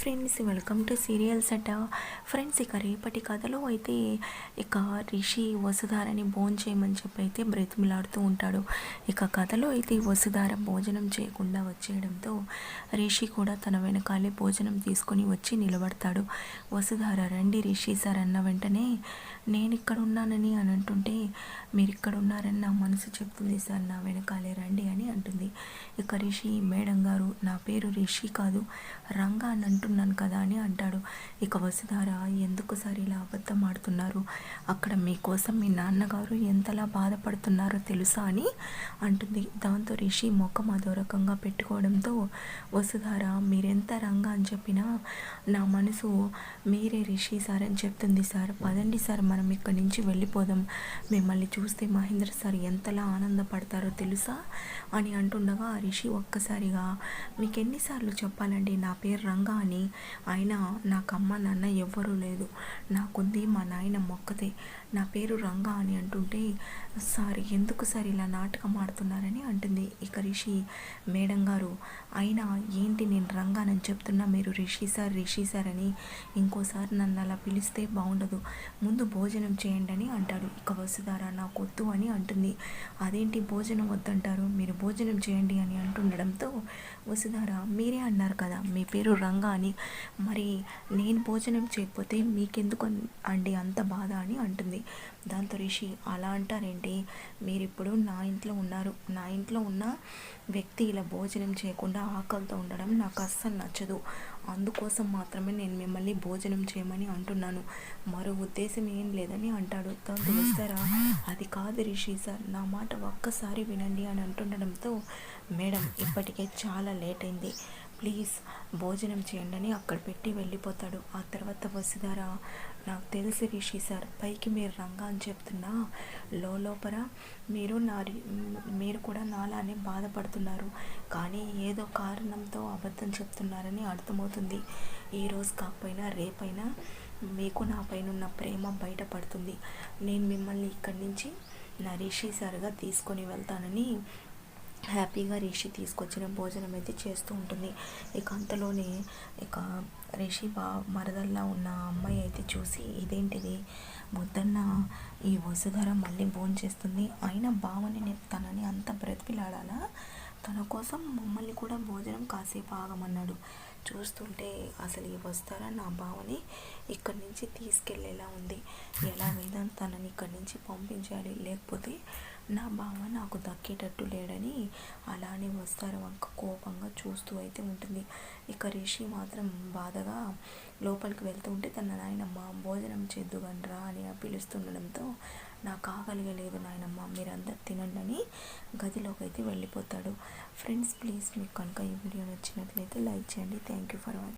Friends welcome to serials అట friends ఇక రేపటి కథలో అయితే ఇక రిషి వసుధారని భోజనం చేయమని చెప్పి అయితే బ్రతిమిలాడుతూ ఉంటాడు. ఇక కథలో అయితే వసుధార భోజనం చేయకుండా వచ్చేయడంతో రిషి కూడా తన వెనకాలే భోజనం తీసుకొని వచ్చి నిలబడతాడు. వసుధార రండి రిషి సార్ అన్న వెంటనే నేను ఇక్కడ ఉన్నానని అని అంటుంటే మీరు ఇక్కడ ఉన్నారని నా మనసు చెప్తుంది సార్ నా వెనకాలే రండి అని అంటుంది. ఇక రిషి మేడం గారు నా పేరు రిషి కాదు రంగా అని అంటున్నాను కదా అని అంటాడు. ఇక వసుధార ఎందుకు సార్ ఇలా అబద్ధం ఆడుతున్నారు? అక్కడ మీకోసం మీ నాన్నగారు ఎంతలా బాధపడుతున్నారో తెలుసా? అని అంటుంది. దాంతో రిషి ముఖం అదోరకంగా పెట్టుకోవడంతో వసుధార మీరెంత రంగా అని చెప్పినా నా మనసు మీరే రిషి సార్ అని చెప్తుంది సార్. పదండి సార్ మనం ఇక్కడి నుంచి వెళ్ళిపోదాం. మిమ్మల్ని చూస్తే మహేంద్ర సార్ ఎంతలా ఆనందపడతారో తెలుసా? అని అంటుండగా రిషి ఒక్కసారిగా మీకు ఎన్నిసార్లు చెప్పాలండి నా పేరు రంగా అని? అయినా నాకు అమ్మ నాన్న ఎవ్వరూ లేదు. నాకుంది మా నాయన మొక్కతే. నా పేరు రంగా అని అంటుంటే సార్ ఎందుకు సార్ ఇలా నాటకం ఆడుతున్నారని? అంటుంది ఇక రిషి. మేడం గారు అయినా ఏంటి నేను రంగానని చెప్తున్నా? మీరు రిషి సార్ రిషి సార్ అని ఇంకోసారి నన్ను అలా పిలిస్తే బాగుండదు. ముందు భోజనం చేయండి అని అంటాడు. ఇక వసుధారా నాకు వద్దు అని అంటుంది. అదేంటి భోజనం వద్దంటారు? మీరు భోజనం చేయండి అని అంటుండడంతో వసుధార మీరే అన్నారు కదా మీ పేరు రంగా అని మరి నేను భోజనం చేయకపోతే మీకెందుకు అండి అంత బాధ అని అంటుంది. దాంతో రిషి అలా అంటారేంటి? మీరు ఇప్పుడు నా ఇంట్లో ఉన్నారు. నా ఇంట్లో ఉన్న వ్యక్తి ఇలా భోజనం చేయకుండా ఆకలితో ఉండడం నాకు అస్సలు నచ్చదు. అందుకోసం మాత్రమే నేను మిమ్మల్ని భోజనం చేయమని అంటున్నాను. మరో ఉద్దేశం ఏం లేదని అంటాడు. దాంతో వస్తారా? అది కాదు రిషి సార్. నా మాట ఒక్కసారి వినండి అని అంటుండడంతో మేడం ఇప్పటికే చాలా లేట్ అయింది. ప్లీజ్ భోజనం చేయండి అని అక్కడ పెట్టి వెళ్ళిపోతాడు. ఆ తర్వాత వసుధార నాకు తెలిసి రిషి సార్ పైకి మీరు రంగా అని చెప్తున్నా. లోపల మీరు నా మీరు కూడా నాలానే బాధపడుతున్నారు. కానీ ఏదో కారణంతో అబద్ధం చెప్తున్నారని అర్థమవుతుంది. ఈరోజు కాకపోయినా రేపైనా మీకు నా పైన ఉన్న ప్రేమ బయటపడుతుంది. నేను మిమ్మల్ని ఇక్కడి నుంచి నా రిషి సార్గా తీసుకొని వెళ్తానని హ్యాపీగా రిషి తీసుకొచ్చిన భోజనం అయితే చేస్తూ ఉంటుంది. ఇక అంతలోనే ఇక రిషి బా మరదల్లా ఉన్న అమ్మాయి అయితే చూసి ఇదేంటిది? ముద్దన్న ఈ వసుధర మళ్ళీ భోజనం చేస్తుంది అయినా బావని నేను తనని అంత బ్రతిపిలాడాలా తన కోసం మమ్మల్ని కూడా భోజనం కాసేపు ఆగమన్నాడు. చూస్తుంటే అసలు ఇవి వస్తారా నా బావని ఇక్కడి నుంచి తీసుకెళ్ళేలా ఉంది. ఎలాగైనా తనని ఇక్కడి నుంచి పంపించాలి. లేకపోతే నా బావ నాకు దక్కేటట్టు లేడని అలానే వస్తారు వంక కోపంగా చూస్తూ అయితే ఉంటుంది. ఇక రిషి మాత్రం బాధగా లోపలికి వెళ్తూ ఉంటే తన నాయనమ్మ భోజనం చేద్దుగండ్రా అని పిలుస్తుండడంతో నాకు ఆకలిగలేదు నాయనమ్మ మీరందరు తినండి అని గదిలోకి అయితే వెళ్ళిపోతాడు. ఫ్రెండ్స్ ప్లీజ్ మీకు కనుక ఈ వీడియో నచ్చినట్లయితే లైక్ చేయండి. Thank you for watching.